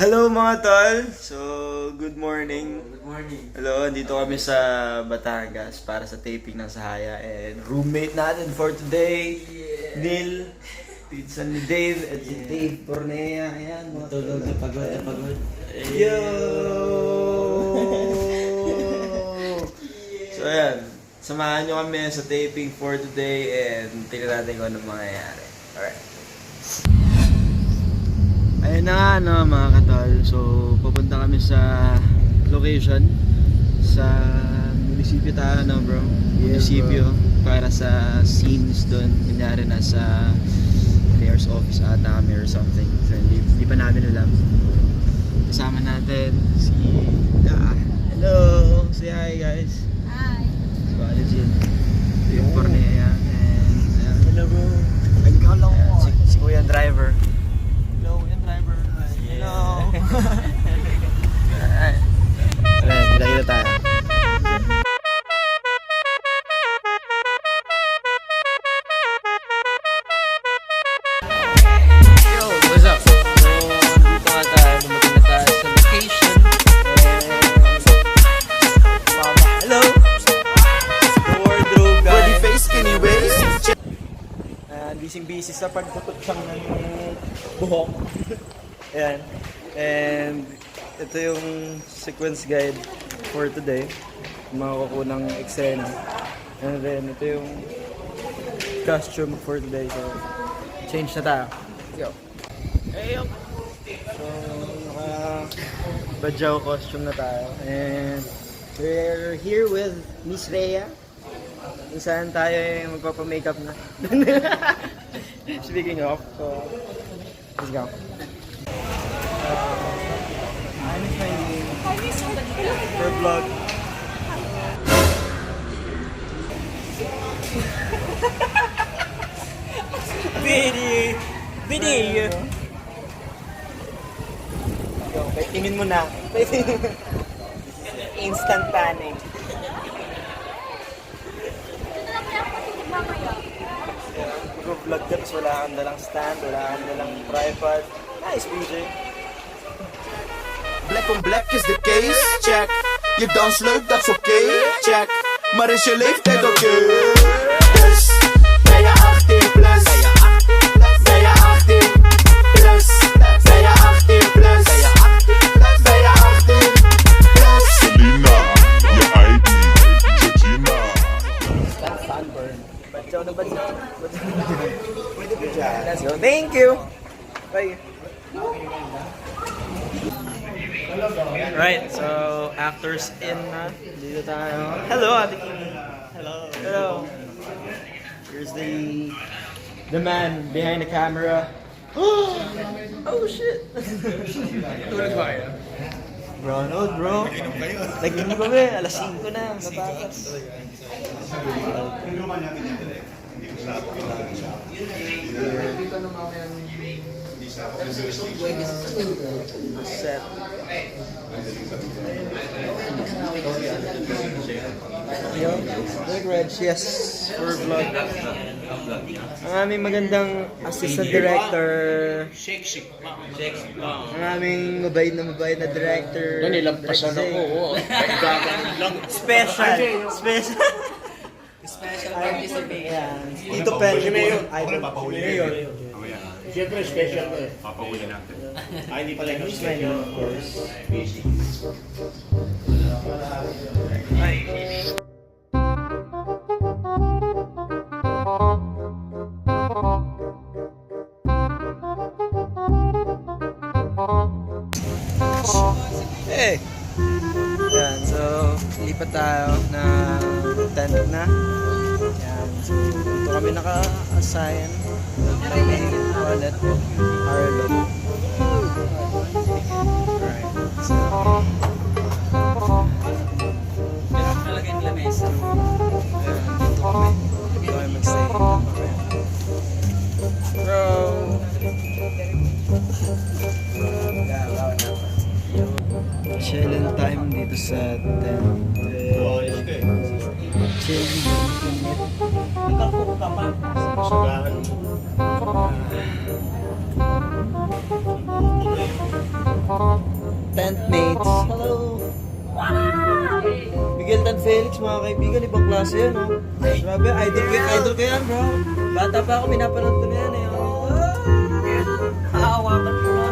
Hello mga tol! So, good morning. Good morning. Hello, dito kami sa Batangas para sa taping ng Sahaya and roommate natin for today, Neil. Pinsan ni Dave at si Dave Bornea. Ayan, mga tol. Tulog na pagod na pagod. Yo! so, ayan. Samahan nyo kami sa taping for today and tingnan natin kung anong mangyayari. Alright. Ayun na nga no, mga katol. So, pupunta kami sa location sa munisipyo tayo no bro. Munisipyo para sa scenes doon. Kunyari nasa mayor's office ata kami or something. So, hindi, hindi pa namin alam. Kasama natin si Da. Hello! Say hi guys. Hi. So, ano yun? Ito yung Cornea. And, ayan. Hello bro. Ikaw lang. Si, si Kuya Driver. Busy-busy sa pagtutok siyang ng buhok. Ayan. And ito yung sequence guide for today. Makukuha ng eksena. And then ito yung costume for today. So, change na tayo. Let's go. Hey, yo! So, naka badyaw costume na tayo. And we're here with Miss Rhea. Kung saan tayo yung magpapamakeup na. Speaking of, so, let's go. Uh, I'm training for vlog. Video! Video! Yo, tingin mo na. Instant panic. Mag-vlog ka tapos wala kang dalang stand, wala kang dalang tripod. Nice, BJ. Black on black is the case, check. Je dans leuk, dat is oké, check. Maar is je leeftijd oké? Dus ben je 18 plus? Badyaw na badyaw. Pwede ba dyan? Let's go. Thank you! Bye! Right, so actors in na. Dito tayo. Hello, Ate Kimi. Hello. Hello. Here's the the man behind the camera. oh shit! Tulog ba kayo? Bro, no, bro. Nag-inom kami, alas 5 na, matakas. Set. Yo, look Reg, yes, for vlog. Ang aming magandang assistant director. Shake shake. Ang aming mabait na mabait na director. Nanilampasan Direct ako. Oh. Special. Special. Special participation. Yan. Tito Pen. Si Mayor. Idol. Si Mayor. Siyempre special to eh. Papahuli natin. Ay, hindi pala yung name, of course. Hey! Yan, so lipat tayo na tent na. Yan, dito kami naka-assign. Kami ulit Harlow. Alright, so Meron talaga yung lamesa. Dito kami. Dito kami magstay. Bro! Chilling time dito sa tent. Kaibigan, ibang klase yan, oh. Grabe, idol ko, idol ko yan, bro. Bata pa ako, pinapanood ko na yan, eh. Oh. Haawakan ko na.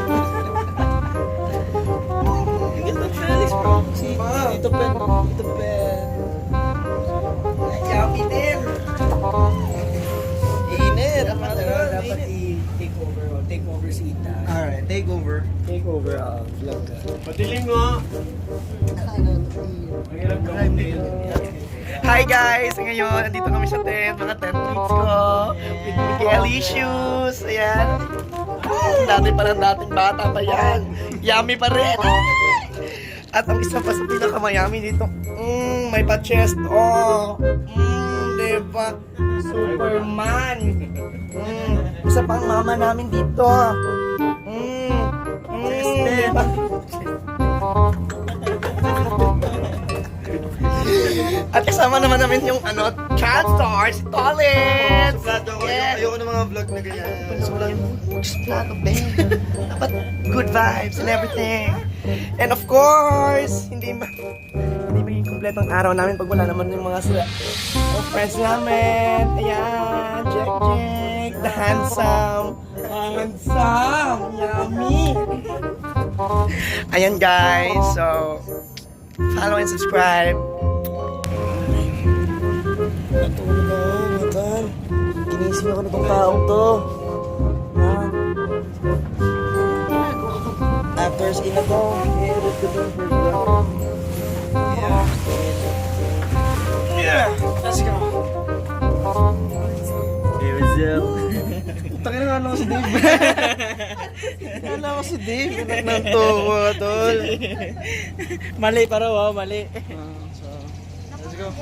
Ang ganda ng Felix, bro. Si Tito Pen, Tito Pen. Yummy din. Init. Dapat ano, dapat i-take over. oh, Take over si Ita. Alright, take over. Take over, uh, vlog ka. Patiling mo. Hi guys! Ngayon, nandito kami sa tent, mga tent mates ko. With Miguel Issues. Ayan. Dati pa lang dating bata pa yan. Yummy pa rin. At ang isa pa sa pinakamayami dito, mm, may pa-chest. Oh, mm, diba? Superman. Mm, isa pang mama namin dito. Mm, mm, diba? At kasama naman namin yung ano, child star, si Tolit! Plato ko, Yes. ayoko ng mga vlog na ganyan. Just plato, babe. Dapat good vibes and everything. And of course, hindi ma hindi maging kompletong araw namin pag wala naman yung mga sila. Oh, friends namin. Ayan, Jack Jack, the handsome. Handsome! Yummy! Ayan guys, so follow and subscribe. Ginising ako nitong taong to. Yan. Actors in ako. Yeah. Yeah. Let's go. Hey, what's up? Takin na ano si Dave. Kala ko si Dave. Anak ng tuwa, tol. mali pa raw, oh, mali. so, let's go.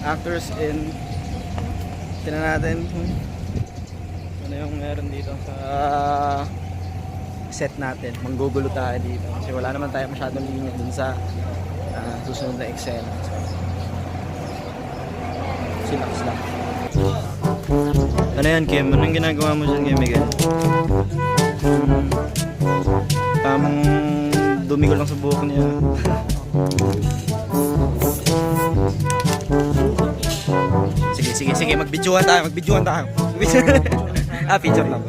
Actors in... Tingnan natin ano yung meron dito sa set natin. Manggugulo tayo dito. Kasi wala naman tayo masyadong linya dun sa ah, susunod na eksena. So, chillax lang. Ano yan, Kim? Anong ginagawa mo dyan, Kim Miguel? Hmm. Tamang dumi ko lang sa buhok niya. sige, sige. Magbidyohan tayo. Magbidyohan tayo. ah, picture lang.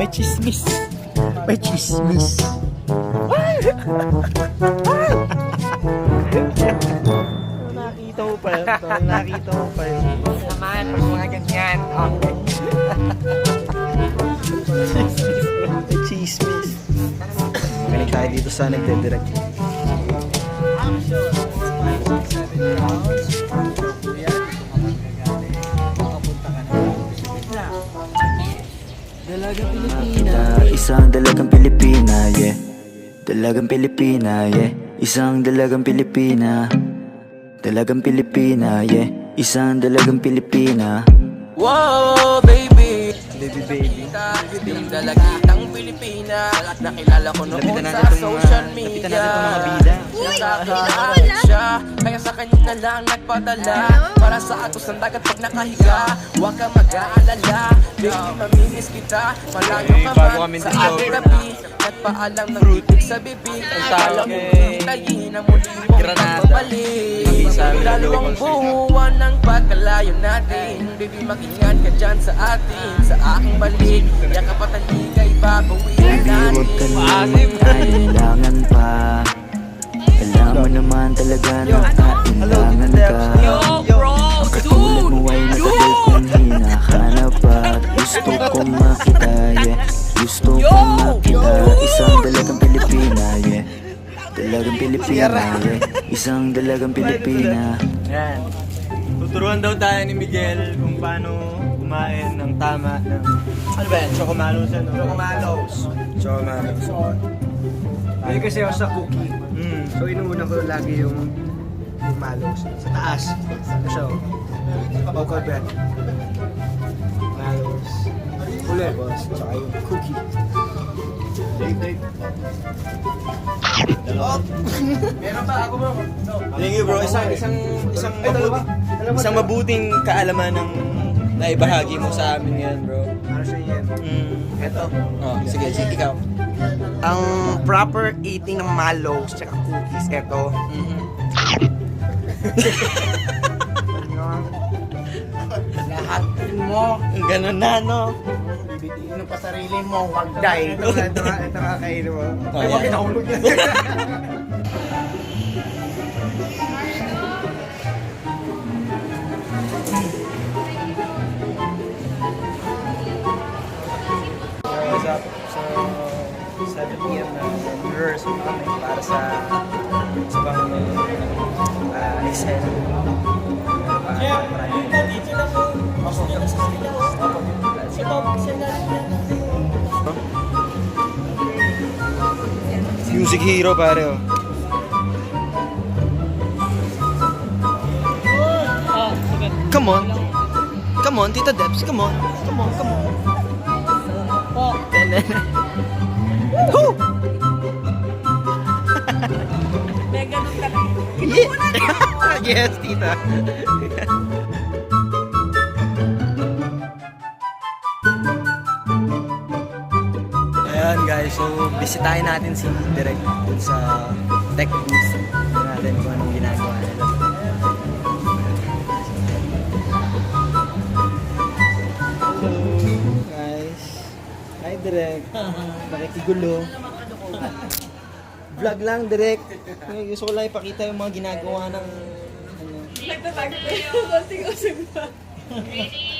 May chismis. May chismis. Nakita mo pa yun. Nakita mo pa yun. Naman, pag mga ganyan. Okay. Chismis. Galing tayo dito sa nagde-direct. Na isang dalagang Pilipina, yeah. Dalagang Pilipina, yeah. Isang dalagang Pilipina. Dalagang Pilipina, yeah. Isang dalagang Pilipina. Wow, baby. Baby, baby. Yung dalagitang Pilipina. Nakilala ko noon sa social mga, media. lapitan natin itong mga bida. Nakakain siya Kaya sa kanya na lang nagpadala Para sa atos ng dagat pag nakahiga. Huwag ka mag-aalala Baby, mamimiss kita. Malayo ka man sa ating gabi. Nagpaalam ng bibig sa bibig Ang tala mo hintayin na muli mong Granada. pagbabalik ang Luwag, buwan ng pagkalayo natin. Baby, mag-ingat ka dyan sa atin Sa aking balik. Yakap at Baby, huwag ka natin na Kailangan pa. Alam mo naman talaga na Gusto kong makita, yeah Gusto kong makita Isang dalagang Pilipina, yeah Dalagang Pilipina, yeah Isang dalagang Pilipina Yan. Tuturuan daw tayo ni Miguel kung paano kumain ng tama ng... Ano ba yan? Chocomalos yan, no? Chocomalos. Chocomalos. May kasi ako sa cookie. Mm. So inuuna ko lagi yung malos. Sa taas. Ano? Cocoa bread. Malos. Uli. Tapos, tsaka yung cookie. Meron ba ako bro? Thank you, bro. Isang, isang, isang, mabuting, isang mabuting kaalaman ng naibahagi mo sa amin yan, bro. Ano siya yan? Mm. Ito. Oh, sige, sige, ikaw. ang proper eating ng mallows tsaka cookies, eto. Lahat mo, ganun na, no? Mo pa sarili mo, wag die. Ito, ito, ito kakainin mo. Ay, wag kinahulog yan. What's up? So, 7 p.m. na rehearsal kami para sa sa bang uh, Excel. Yeah, dito na po. Music hero pare oh. Come on. Come on, Tita Debs. Come on. Come on, come on. Woo! Yeah. yes, tita. Ayan guys, so bisitahin natin si Direk dun sa tech booth. Natin kung anong ginagawa nila. Guys. Hi Direk. Nakikigulo. Vlog lang, Direk. Gusto ko lang ipakita yung mga ginagawa ng ano. Heidi.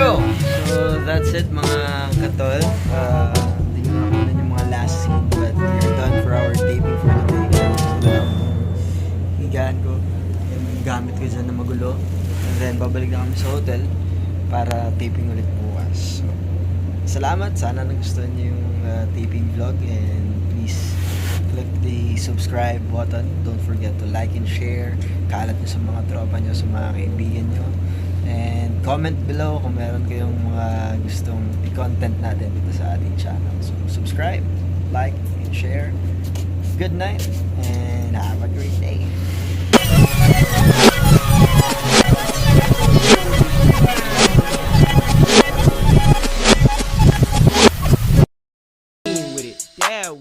Yo! So, that's it mga katol. Uh, hindi nyo nakunan yung mga last scene but we're done for our taping for the day. Lang higaan ko. Yung gamit ko dyan na magulo. And then, babalik na kami sa hotel para taping ulit bukas. So, salamat. Sana nagustuhan niyo yung uh, taping vlog and please click the subscribe button. Don't forget to like and share. Kalat nyo sa mga tropa nyo, sa mga kaibigan nyo. And comment below kung meron kayong mga gustong i-content natin dito sa ating channel. So, subscribe, like, and share. Good night, and have a great day.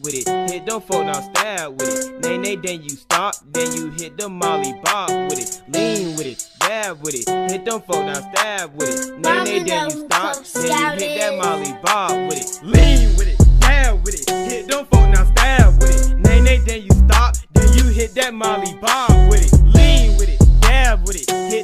with it, hit them folk now stab with it. Nay nay, then you stop, then you hit the molly bob with it, lean with it, Stab with it. Hit them folk down, stab with it. nay nay. then you stop. Then you hit that Molly Bob with it. Lean with it, stab with it. Hit them folk down, stab with it. nay nay. then you stop. Then you hit that Molly Bob with it. Lean with it, stab with it.